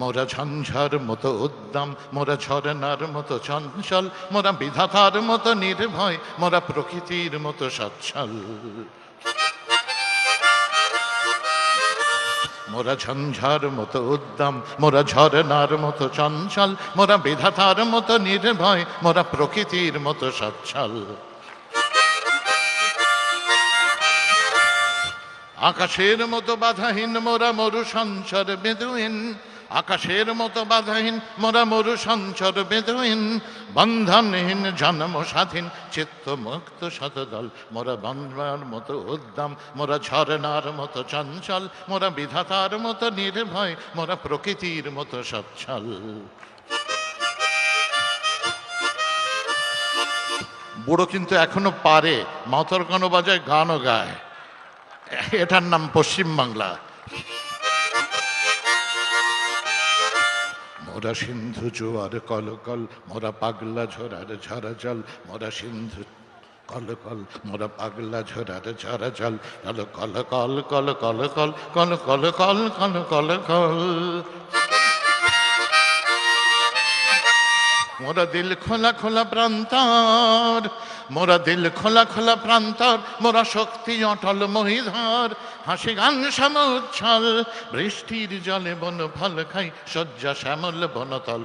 মোরা ঝঞ্ঝার মতো উদ্দাম, মোরা ঝরনার মতো চঞ্চল, মোরা বিধাতার মতো নির্ভয়, মোরা প্রকৃতির মতো সচ্ছল। মোরা ঝঞ্ঝার মতো উদ্দাম, মোরা ঝরনার মতো চঞ্চল, মোরা বিধাতার মতো নির্ভয়, মোরা প্রকৃতির মতো সচ্ছল। আকাশের মতো বাধাহীন, মোরা মরু সঞ্চর বেদুইন আকাশের মতো বাধাহীন, মোরা মরু সঞ্চর বেদুইন বন্ধনহীন জন্ম স্বাধীন চিত্ত মুক্ত শতদল মোরা বন্ধনার মতো উদ্যম মোরা ঝরনার মতো চঞ্চল, মোরা বিধাতার মতো নির্ভয়, মোরা প্রকৃতির মতো সচ্ছল। বুড়ো কিন্তু এখনও পারে, মাতর বাজায় গানও গায়। এটার নাম পশ্চিমবাংলা। মোরা সিন্ধু জোয়ার কল কল, মোরা পাগলা ঝরার ঝরা জল মোরা সিন্ধু কল কল, মোরা পাগলা ঝরার ঝরা জল কল কল কল কল কল কল কল কল কল কল কল কল। মোরা দিল খোলা খোলা প্রান্তর, মোরা দিল খোলা খোলা প্রান্তর, মোরা শক্তি অটল মহিধর, হাসি গান শ্যামল বৃষ্টির জলে বন ফল খাই, শয্যা শ্যামল বনতল।